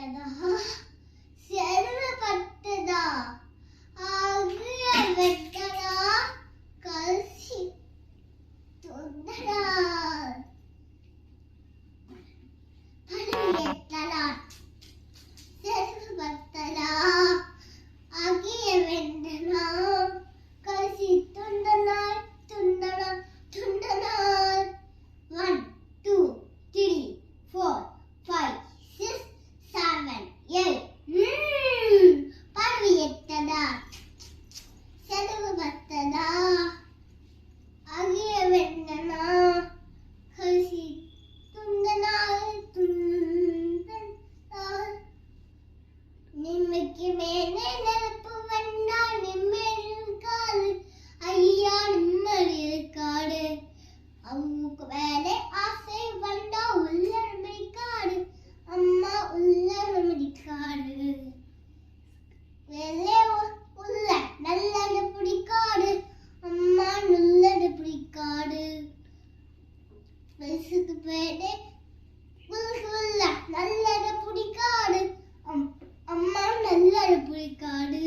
写的 வயசுக்கு பேரு உள்ள நல்லது பிடிக்காது அம்மா நல்லது பிடிக்காது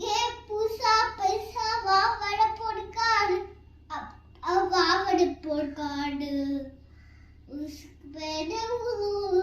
கே பூசா பைசா வா வர பிடிக்காது அவ்வாவடு போர்க்காடு பேரு ஊர்ல நல்லது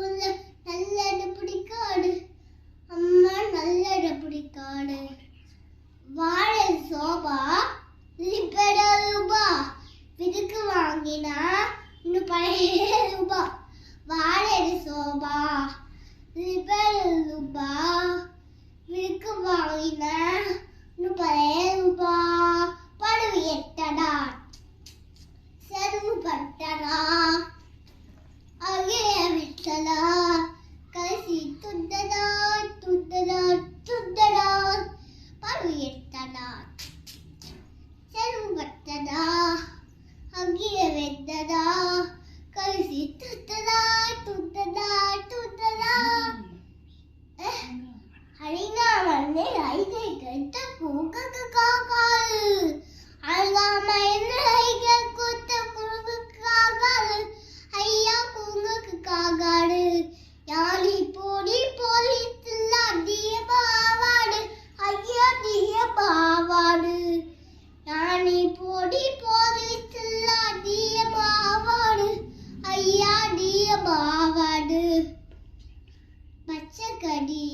அதை ஐகை கெட்ட கூக்க காக்காது அழகாம என்ன ஐகை கொத்த குத்த காக்காது ஐயா குங்குக்கு காக்காடு யாழி போடி போலி போலீஸ்ல தீய பாவாடு ஐயா தீய பாவாடு யானி போடி போலி போலீஸ்ல தீய பாவாடு ஐயா தீய பாவாடு பச்சை கடி